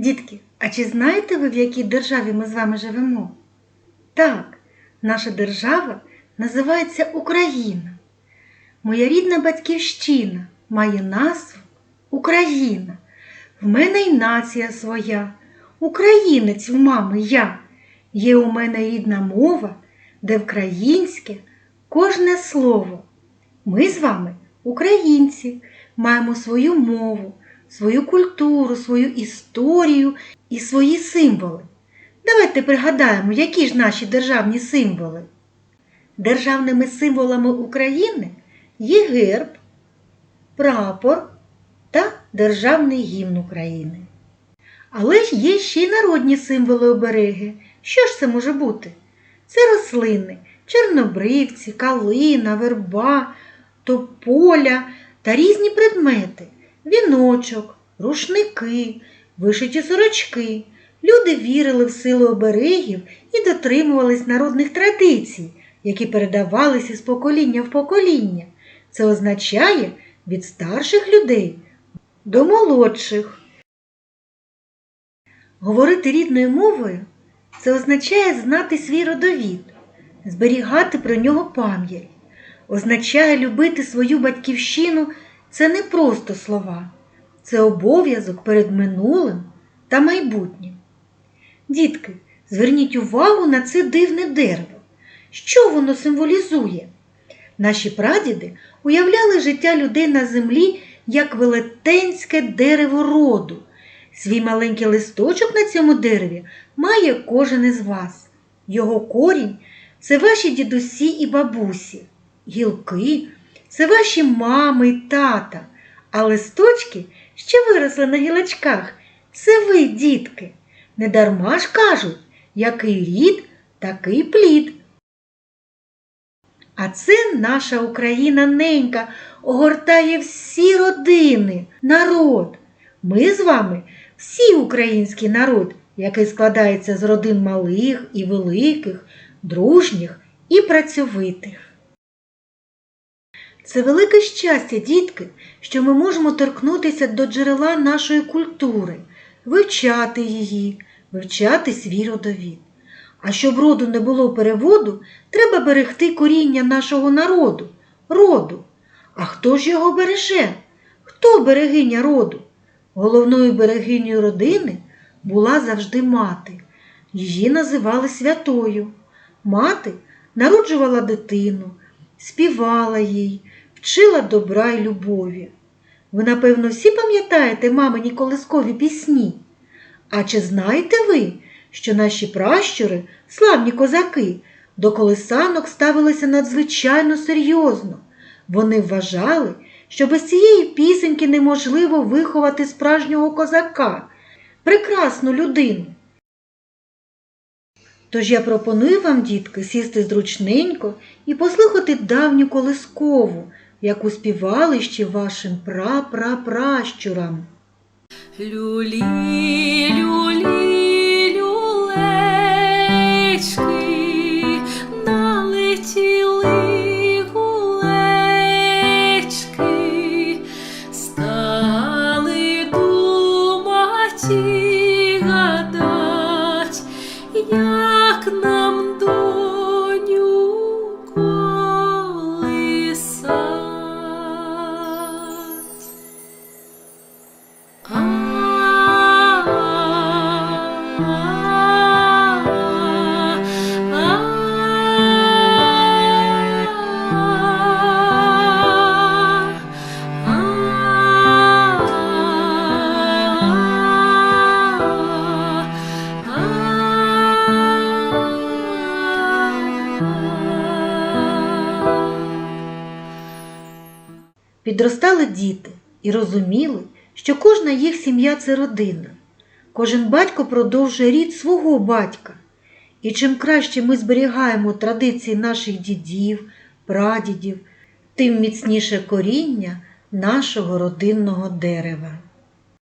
Дітки, а чи знаєте ви, в якій державі ми з вами живемо? Так, наша держава називається Україна. Моя рідна батьківщина має назву Україна. В мене й нація своя, українець в мами я. Є у мене рідна мова, де вкраїнське кожне слово. Ми з вами, українці, маємо свою мову, свою культуру, свою історію і свої символи. Давайте пригадаємо, які ж наші державні символи. Державними символами України є герб, прапор та державний гімн України. Але ж є ще й народні символи обереги. Що ж це може бути? Це рослини, чорнобривці, калина, верба, тополя та різні предмети, віночок, рушники, вишиті сорочки. Люди вірили в силу оберегів і дотримувались народних традицій, які передавалися з покоління в покоління. Це означає від старших людей до молодших. Говорити рідною мовою це означає знати свій родовід, зберігати про нього пам'ять. Означає любити свою батьківщину це не просто слова, це обов'язок перед минулим та майбутнім. Дітки, зверніть увагу на це дивне дерево. Що воно символізує? Наші прадіди уявляли життя людей на землі як велетенське дерево роду. Свій маленький листочок на цьому дереві має кожен із вас. Його корінь це ваші дідусі і бабусі, гілки це ваші мами й тата, а листочки, що виросли на гілочках, це ви, дітки. Недарма ж кажуть, який рід, такий плід. А це наша Україна ненька огортає всі родини, народ. Ми з вами всі український народ, який складається з родин малих і великих, дружніх і працьовитих. Це велике щастя, дітки, що ми можемо торкнутися до джерела нашої культури, вивчати її, вивчати свій родовід. А щоб роду не було переводу, треба берегти коріння нашого народу, роду. А хто ж його береже? Хто берегиня роду? Головною берегинею родини була завжди мати. Її називали святою. Мати народжувала дитину, співала їй, вчила добра й любові. Ви, напевно, всі пам'ятаєте мамині колискові пісні. А чи знаєте ви, що наші пращури, славні козаки, до колисанок ставилися надзвичайно серйозно? Вони вважали, що без цієї пісеньки неможливо виховати справжнього козака, прекрасну людину. Тож я пропоную вам, дітки, сісти зручненько і послухати давню колискову, яку співали ще вашим прапрапращурам. Люлі, люлі, Підростали діти і розуміли, що кожна їх сім'я це родина. Кожен батько продовжує рід свого батька. І чим краще ми зберігаємо традиції наших дідів, прадідів, тим міцніше коріння нашого родинного дерева.